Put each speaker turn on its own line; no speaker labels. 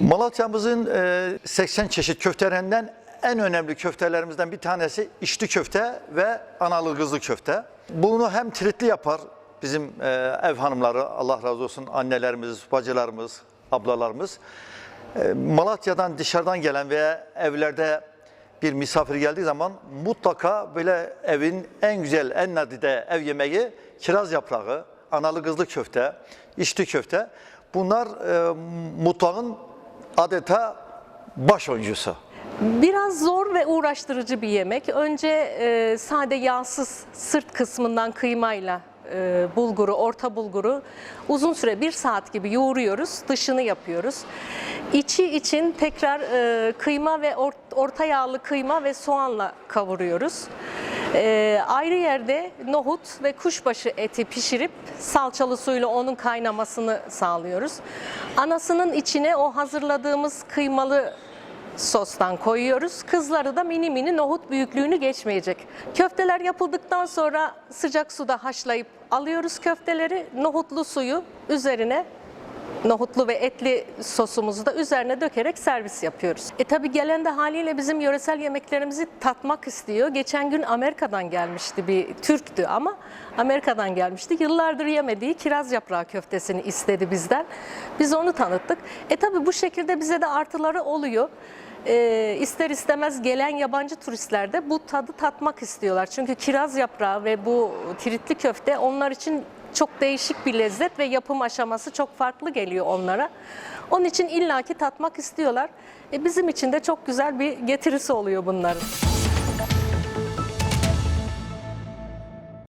Malatya'mızın e, 80 çeşit köftelerinden en önemli köftelerimizden bir tanesi içli köfte ve analı kızlı köfte. Bunu hem tritli yapar bizim e, ev hanımları, Allah razı olsun annelerimiz, bacılarımız, ablalarımız. E, Malatya'dan dışarıdan gelen veya evlerde bir misafir geldiği zaman mutlaka böyle evin en güzel, en nadide ev yemeği kiraz yaprağı, analı kızlı köfte, içli köfte. Bunlar e, mutfağın adeta baş oyuncusu.
Biraz zor ve uğraştırıcı bir yemek. Önce e, sade yağsız sırt kısmından kıymayla e, bulguru, orta bulguru uzun süre bir saat gibi yoğuruyoruz. Dışını yapıyoruz. İçi için tekrar e, kıyma ve or- orta yağlı kıyma ve soğanla kavuruyoruz. E, ayrı yerde nohut ve kuşbaşı eti pişirip salçalı suyla onun kaynamasını sağlıyoruz. Anasının içine o hazırladığımız kıymalı sostan koyuyoruz. Kızları da mini mini nohut büyüklüğünü geçmeyecek. Köfteler yapıldıktan sonra sıcak suda haşlayıp alıyoruz köfteleri. Nohutlu suyu üzerine nohutlu ve etli sosumuzu da üzerine dökerek servis yapıyoruz. E tabi gelen de haliyle bizim yöresel yemeklerimizi tatmak istiyor. Geçen gün Amerika'dan gelmişti bir Türktü ama Amerika'dan gelmişti. Yıllardır yemediği kiraz yaprağı köftesini istedi bizden. Biz onu tanıttık. E tabi bu şekilde bize de artıları oluyor. E, ister istemez gelen yabancı turistler de bu tadı tatmak istiyorlar. Çünkü kiraz yaprağı ve bu tritli köfte onlar için çok değişik bir lezzet ve yapım aşaması çok farklı geliyor onlara. Onun için illaki tatmak istiyorlar. E bizim için de çok güzel bir getirisi oluyor bunların.